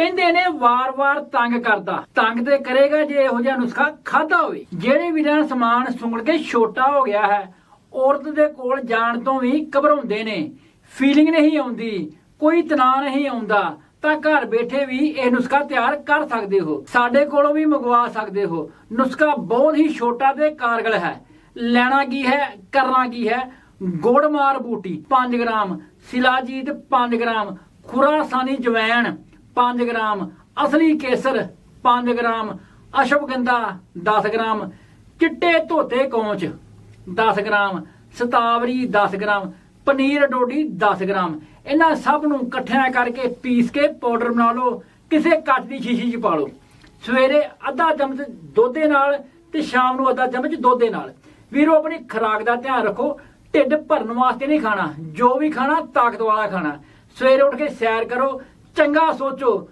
ਕਹਿੰਦੇ ਨੇ ਵਾਰ-ਵਾਰ ਤੰਗ ਕਰਦਾ। ਤੰਗ ਤੇ ਕਰੇਗਾ ਜੇ ਇਹੋ ਜਿਹਾ ਨੁਸਖਾ ਖਾਦਾ ਹੋਵੇ। ਜਿਹੜੇ ਵੀਰਾਂ ਦਾ ਸਮਾਨ ਸੁੰਗੜ ਕੇ ਛੋਟਾ ਹੋ ਗਿਆ ਹੈ, ਔਰਤ ਦੇ ਕੋਲ ਜਾਣ ਤੋਂ ਵੀ ਘਬਰਾਉਂਦੇ ਨੇ। ਫੀਲਿੰਗ ਨਹੀਂ ਆਉਂਦੀ, ਕੋਈ ਤਣਾਅ ਨਹੀਂ ਆਉਂਦਾ, ਤਾਂ ਘਰ ਬੈਠੇ ਵੀ ਇਹ ਨੁਸਖਾ ਤਿਆਰ ਕਰ ਸਕਦੇ ਹੋ। ਸਾਡੇ ਕੋਲੋਂ ਵੀ ਮੰਗਵਾ ਸਕਦੇ ਹੋ। ਨੁਸਖਾ ਬਹੁਤ ਹੀ ਛੋਟਾ ਤੇ ਕਾਰਗਲ ਹੈ। ਲੈਣਾ ਕੀ ਹੈ, ਕਰਨਾ ਕੀ ਹੈ? ਗੋੜਮਾਰ ਬੂਟੀ 5 ਗ੍ਰਾਮ। ਸਿਲਾਜੀਤ 5 ਗ੍ਰਾਮ। ਖੁਰਾਸਾਨੀ ਜਵੈਣ। 5 ਗ੍ਰਾਮ ਅਸਲੀ ਕੇਸਰ 5 ਗ੍ਰਾਮ ਅਸ਼ਵਗੰਧਾ 10 ਗ੍ਰਾਮ ਚਿੱਟੇ ਧੋਤੇ ਕੌਂਚ 10 ਗ੍ਰਾਮ ਸਤਾਵਰੀ 10 ਗ੍ਰਾਮ ਪਨੀਰ ਡੋਡੀ 10 ਗ੍ਰਾਮ। ਇਹਨਾਂ ਸਭ ਨੂੰ ਇਕੱਠਿਆਂ ਕਰਕੇ ਪੀਸ ਕੇ ਪਾਊਡਰ ਬਣਾ ਲਓ, ਕਿਸੇ ਕੱਟ ਦੀ ਸ਼ੀਸ਼ੀ 'ਚ ਪਾ ਲਓ। ਸਵੇਰੇ ਅੱਧਾ ਚਮਚ ਦੁੱਧ ਦੇ ਨਾਲ ਤੇ ਸ਼ਾਮ ਨੂੰ ਅੱਧਾ ਚਮਚ ਦੁੱਧ ਦੇ ਨਾਲ। ਵੀਰੋ, ਆਪਣੀ ਖੁਰਾਕ ਦਾ ਧਿਆਨ ਰੱਖੋ। ਢਿੱਡ ਭਰਨ ਵਾਸਤੇ ਨਹੀਂ ਖਾਣਾ, ਜੋ ਵੀ ਖਾਣਾ ਤਾਕਤ ਵਾਲਾ ਖਾਣਾ। ਸਵੇਰੇ ਉੱਠ ਕੇ ਸੈਰ ਕਰੋ ਚੰਗਾ ਸੋਚੋ